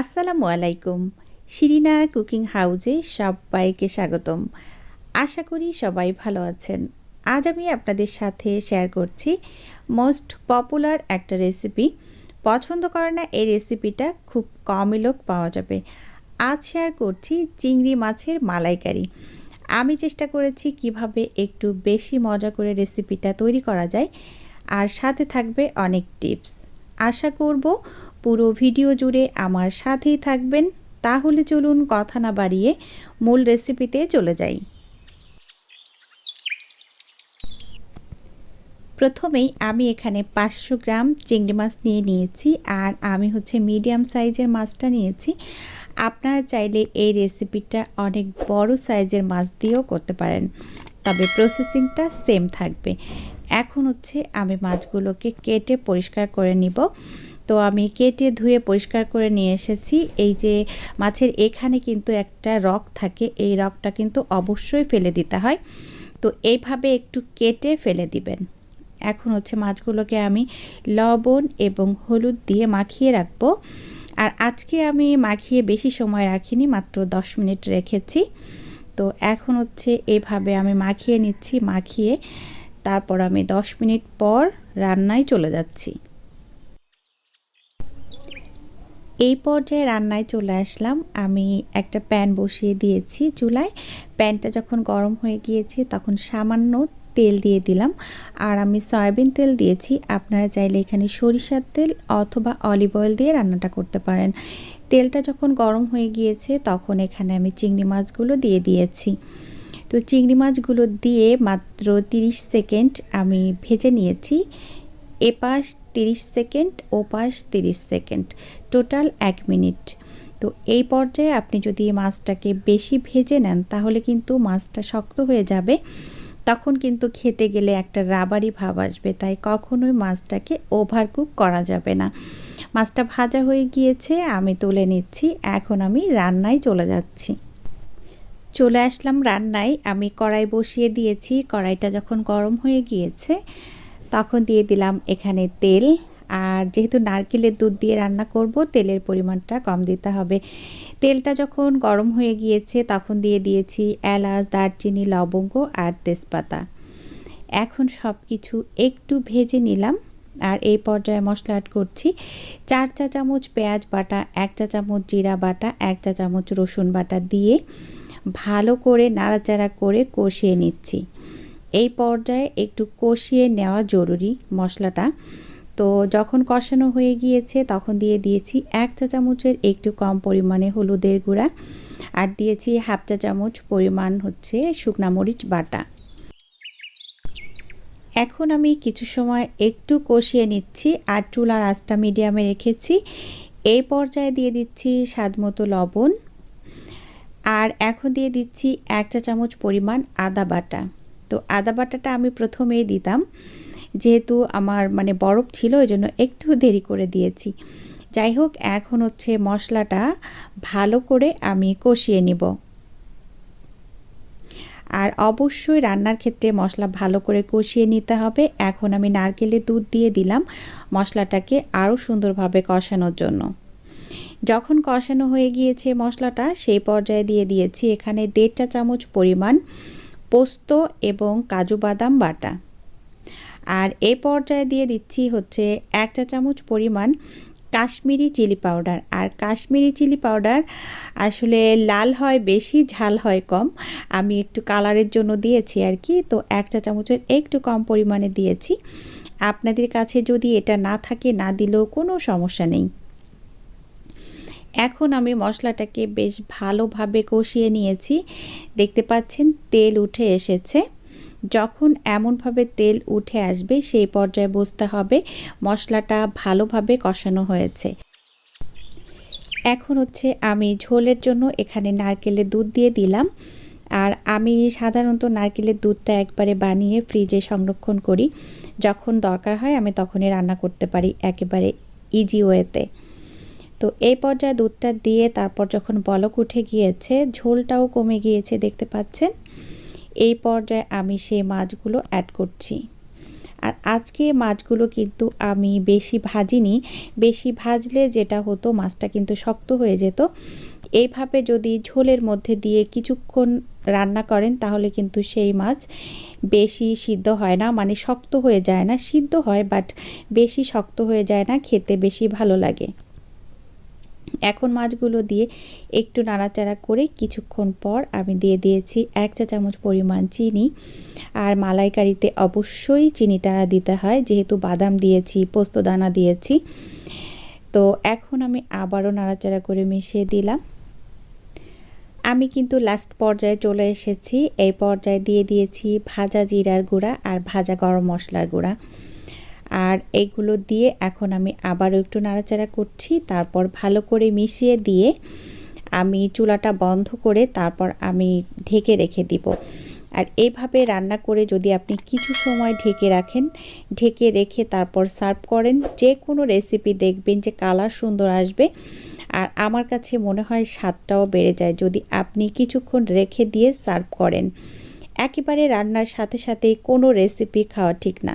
আসসালামু আলাইকুম। শিরিনা কুকিং হাউজে সবাইকে স্বাগতম। আশা করি সবাই ভালো আছেন। আজ আমি আপনাদের সাথে শেয়ার করছি মোস্ট পপুলার একটা রেসিপি পছন্দ করে না এই রেসিপিটা খুব কমই লোক পাওয়া যাবে। আজ শেয়ার করছি চিংড়ি মাছের মালাইকারি। আমি চেষ্টা করেছি কীভাবে একটু বেশি মজা করে রেসিপিটা তৈরি করা যায়। আর সাথে থাকবে অনেক টিপস আশা করব পুরো ভিডিও জুড়ে আমার সাথেই থাকবেন। তাহলে চলুন কথা না বাড়িয়ে মূল রেসিপিতে চলে যাই। প্রথমেই আমি এখানে পাঁচশো গ্রাম চিংড়ি মাছ নিয়ে নিয়েছি আর আমি হচ্ছে মিডিয়াম সাইজের মাছটা নিয়েছি। আপনারা চাইলে এই রেসিপিটা অনেক বড় সাইজের মাছ দিয়েও করতে পারেন, তবে প্রসেসিংটা সেম থাকবে। এখন হচ্ছে আমি মাছগুলোকে কেটে পরিষ্কার করে নিব। তো আমি কেটে ধুয়ে পরিষ্কার করে নিয়ে এসেছি। এই যে মাছের এখানে কিন্তু একটা রক থাকে, এই রকটা কিন্তু অবশ্যই ফেলে দিতে হয়। তো এইভাবে একটু কেটে ফেলে দিবেন। এখন হচ্ছে মাছগুলোকে আমি লবণ এবং হলুদ দিয়ে মাখিয়ে রাখব। আর আজকে আমি মাখিয়ে বেশি সময় রাখিনি, মাত্র দশ মিনিট রেখেছি। তো এখন হচ্ছে এভাবে আমি মাখিয়ে নিচ্ছি, মাখিয়ে তারপর আমি দশ মিনিট পর রান্নায় চলে যাচ্ছি। এই পর্যায়ে রান্নায় চলে আসলাম। আমি একটা প্যান বসিয়ে দিয়েছি চুলায়। প্যানটা যখন গরম হয়ে গিয়েছে তখন সামান্য তেল দিয়ে দিলাম। আর আমি সয়াবিন তেল দিয়েছি। আপনারা চাইলে এখানে সরিষার তেল অথবা অলিভ অয়েল দিয়ে রান্নাটা করতে পারেন। তেলটা যখন গরম হয়ে গিয়েছে তখন এখানে আমি চিংড়ি মাছগুলো দিয়ে দিয়েছি। তো চিংড়ি মাছগুলো দিয়ে মাত্র 30 সেকেন্ড আমি ভেজে নিয়েছি। এপাশ 30 সেকেন্ড, ওপাশ 30 সেকেন্ড। টোটাল এক মিনিট। তো এই পর্যায়ে আপনি যদি মাছটাকে বেশি ভেজে নেন, তাহলে কিন্তু মাছটা শক্ত হয়ে যাবে। তখন কিন্তু খেতে গেলে একটা রাবারি ভাব আসবে। তাই কখনোই মাছটাকে ওভার কুক করা যাবে না। মাছটা ভাজা হয়ে গিয়েছে, আমি তুলে নিচ্ছি। এখন আমি রান্নায় চলে যাচ্ছি। চলে আসলাম রান্নায়। আমি কড়াই বসিয়ে দিয়েছি। কড়াইটা যখন গরম হয়ে গিয়েছে তখন দিয়ে দিলাম এখানে তেল। আর যেহেতু নারকেলের দুধ দিয়ে রান্না করব, তেলের পরিমাণটা কম দিতে হবে। তেলটা যখন গরম হয়ে গিয়েছে, তখন দিয়ে দিয়েছি এলাচ, দারচিনি, লবঙ্গ আর তেজপাতা। এখন সব কিছু একটু ভেজে নিলাম। আর এই পর্যায়ে মশলা অ্যাড করছি চার চা চামচ পেঁয়াজ বাটা, এক চা চামচ জিরা বাটা, এক চা চামচ রসুন বাটা দিয়ে ভালো করে নাড়াচাড়া করে কষিয়ে নিচ্ছি। এই পর্যায়ে একটু কষিয়ে নেওয়া জরুরি মশলাটা। তো যখন কষানো হয়ে গিয়েছে, তখন দিয়ে দিয়েছি এক চা চামচের একটু কম পরিমাণে হলুদের গুঁড়া আর দিয়েছি হাফ চা চামচ পরিমাণ হচ্ছে শুকনা মরিচ বাটা। এখন আমি কিছু সময় একটু কষিয়ে নিচ্ছি আর চুলার আঁচটা মিডিয়ামে রেখেছি। এই পর্যায়ে দিয়ে দিচ্ছি স্বাদ মতো লবণ। আর এখন দিয়ে দিচ্ছি এক চা চামচ পরিমাণ আদা বাটা। তো আদা বাটাটা আমি প্রথমেই দিতাম। যেহেতু আমার মানে বরফ ছিল ওই জন্য একটু দেরি করে দিয়েছি। যাই হোক, এখন হচ্ছে মশলাটা ভালো করে আমি কষিয়ে নিব। আর অবশ্যই রান্নার ক্ষেত্রে মশলা ভালো করে কষিয়ে নিতে হবে। এখন আমি নারকেলের দুধ দিয়ে দিলাম মশলাটাকে আরও সুন্দরভাবে কষানোর জন্য। যখন কষানো হয়ে গিয়েছে মশলাটা, সেই পর্যায়ে দিয়ে দিয়েছি এখানে দেড় চা চামচ পরিমাণ পোস্ত এবং কাজু বাদাম বাটা। আর এ পর্যায়ে দিয়ে দিচ্ছি হচ্ছে এক চা চামচ পরিমাণ কাশ্মীরি চিলি পাউডার। আর কাশ্মীরি চিলি পাউডার আসলে লাল হয়, বেশি ঝাল হয় কম। আমি একটু কালারের জন্য দিয়েছি আর কি, তো এক চা চামচের একটু কম পরিমাণে দিয়েছি। আপনাদের কাছে যদি এটা না থাকে, না দিলেও কোনো সমস্যা নেই। এখন আমি মশলাটাকে বেশ ভালোভাবে কষিয়ে নিয়েছি। দেখতে পাচ্ছেন, তেল উঠে এসেছে। যখন এমনভাবে তেল উঠে আসবে, সেই পর্যায়ে বুঝতে হবে মশলাটা ভালোভাবে কষানো হয়েছে। এখন হচ্ছে আমি ঝোলের জন্য এখানে নারকেলের দুধ দিয়ে দিলাম। আর আমি সাধারণত নারকেলের দুধটা একবারে বানিয়ে ফ্রিজে সংরক্ষণ করি। যখন দরকার হয়, আমি তখনই রান্না করতে পারি একেবারে ইজি ওয়েতে তো এই পর্যায়ে দুধটা দিয়ে তারপর যখন বলক উঠে গিয়েছে, ঝোলটাও কমে গিয়েছে দেখতে পাচ্ছেন। এই পর্যায়ে আমি সেই মাছগুলো অ্যাড করছি। আর আজকে মাছগুলো কিন্তু আমি বেশি ভাজিনি। বেশি ভাজলে যেটা হতো, মাছটা কিন্তু শক্ত হয়ে যেত। এইভাবে যদি ঝোলের মধ্যে দিয়ে কিছুক্ষণ রান্না করেন, তাহলে কিন্তু সেই মাছ বেশি সিদ্ধ হয় না। মানে শক্ত হয়ে যায় না। সিদ্ধ হয় বাট বেশি শক্ত হয়ে যায় না। খেতে বেশি ভালো লাগে। এখন মাছগুলো দিয়ে একটু নাড়াচাড়া করে কিছুক্ষণ পর আমি দিয়ে দিয়েছি এক চা চামচ পরিমাণ চিনি। আর মালাইকারিতে অবশ্যই চিনিটা দিতে হয়, যেহেতু বাদাম দিয়েছি পোস্তদানা দিয়েছি। তো এখন আমি আবারও নাড়াচাড়া করে মিশিয়ে দিলাম। আমি কিন্তু লাস্ট পর্যায়ে চলে এসেছি। এই পর্যায়ে দিয়ে দিয়েছি ভাজা জিরার গুঁড়া আর ভাজা গরম মশলার গুঁড়া। আর এইগুলো দিয়ে এখন আমি আবারও একটু নাড়াচাড়া করছি। তারপর ভালো করে মিশিয়ে দিয়ে আমি চুলাটা বন্ধ করে তারপর আমি ঢেকে রেখে দিব। আর এইভাবে রান্না করে যদি আপনি কিছু সময় ঢেকে রাখেন, ঢেকে রেখে তারপর সার্ভ করেন, যে কোনো রেসিপি দেখবেন যে কালার সুন্দর আসবে। আর আমার কাছে মনে হয় স্বাদটাও বেড়ে যায় যদি আপনি কিছুক্ষণ রেখে দিয়ে সার্ভ করেন। একেবারে রান্নার সাথে সাথে কোনো রেসিপি খাওয়া ঠিক না।